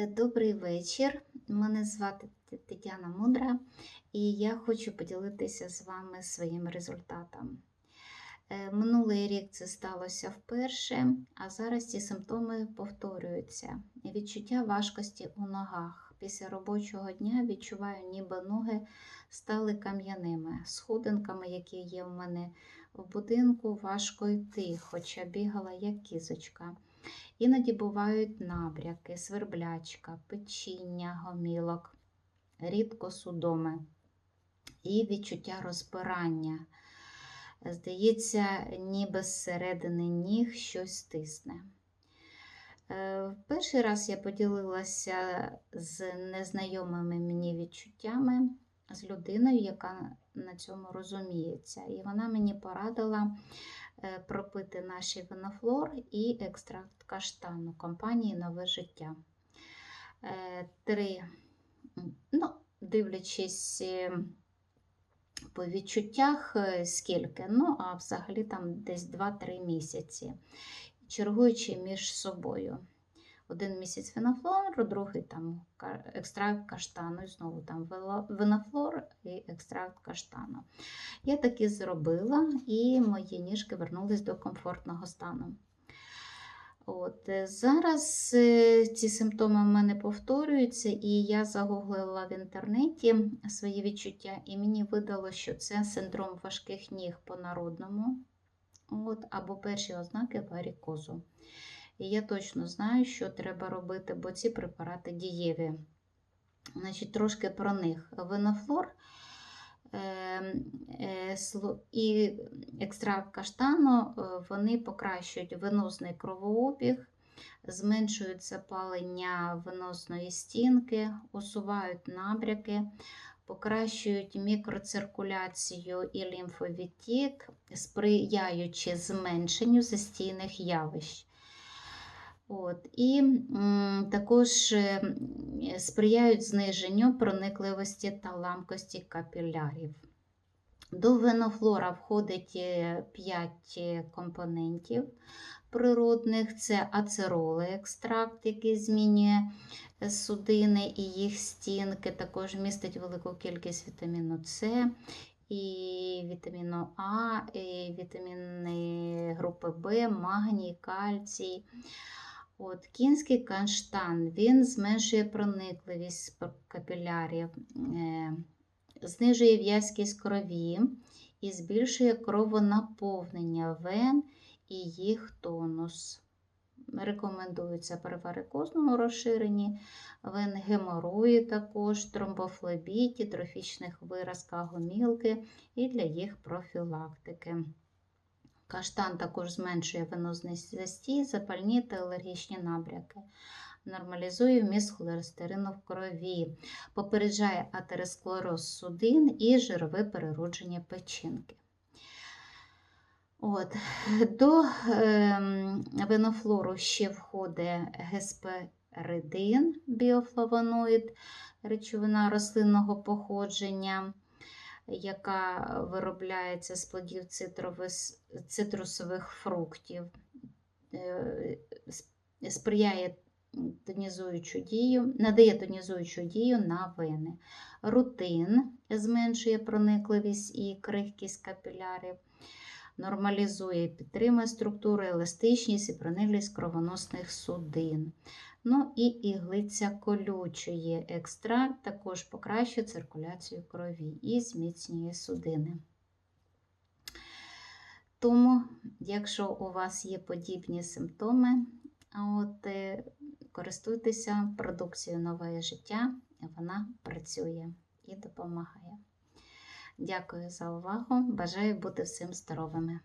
Е, Добрий вечір. Мене звати Тетяна Мудра, і я хочу поділитися з вами своїм результатом. Е, Минулий рік це сталося вперше, а зараз ці симптоми повторюються. Відчуття важкості у ногах. Після робочого дня відчуваю, ніби ноги стали кам'яними, сходинками, які є в мене в будинку, важко йти, хоча бігала як кізочка. Іноді бувають набряки, сверблячка, печіння, гомілок, рідко судоми і відчуття розпирання. Здається, ніби зсередини ніг щось тисне. Е, Перший раз я поділилася з незнайомими мені відчуттями, з людиною, яка на цьому розуміється. І вона мені порадила пропити наші винофлор і екстракт каштану компанії Нове життя. Е, Три, ну, дивлячись е, по відчуттях, е, скільки, ну, а взагалі там десь 2-3 місяці, чергуючи між собою. Один місяць винофлор, другий там екстракт каштану, і знову там винофлор і екстракт каштану. Я так і зробила, і мої ніжки вернулись до комфортного стану. От, е, зараз е, ці симптоми в мене повторюються, і я загуглила в інтернеті свої відчуття, і мені видало, що це синдром важких ніг по народному, от, або перші ознаки варікозу. І я точно знаю, що треба робити, бо ці препарати дієві. Значить, трошки про них. Винофлор е, е, і екстракт каштану е, вони покращують венозний кровообіг, зменшують запалення венозної стінки, усувають набряки, покращують мікроциркуляцію і лімфовідтік, сприяючи зменшенню застійних явищ. От, і м, також е, сприяють зниженню проникливості та ламкості капілярів. До винофлора входить 5 компонентів природних: це ацеролий екстракт, який змінює е, судини і їх стінки, також містить велику кількість вітаміну С, і вітаміну А, і вітаміни групи В, магній, кальцій. От, Кінський каштан він зменшує проникливість капілярів, е, знижує в'язкість крові і збільшує кровонаповнення вен і їх тонус. Рекомендується при варикозному розширенні вен геморої також, тромбофлебіті, трофічних виразках гомілки і для їх профілактики. Каштан також зменшує венозний застій, запальні та алергічні набряки. Нормалізує вміст холестерину в крові, попереджає атеросклероз судин і жирове переродження печінки. От. До ем, винофлору ще входить гесперидин, біофлавоноїд, речовина рослинного походження яка виробляється з плодів цитрусових фруктів, е, сприяє тонізуючу дію, надає тонізуючу дію на вени. Рутин зменшує проникливість і крихкість капілярів, нормалізує і підтримує структуру, еластичність і прониклість кровоносних судин. Ну і іглиця колючої екстракт також покращує циркуляцію крові і зміцнює судини. Тому, якщо у вас є подібні симптоми, от, е, користуйтеся продукцією нове життя, вона працює і допомагає. Дякую за увагу. Бажаю бути всім здоровими!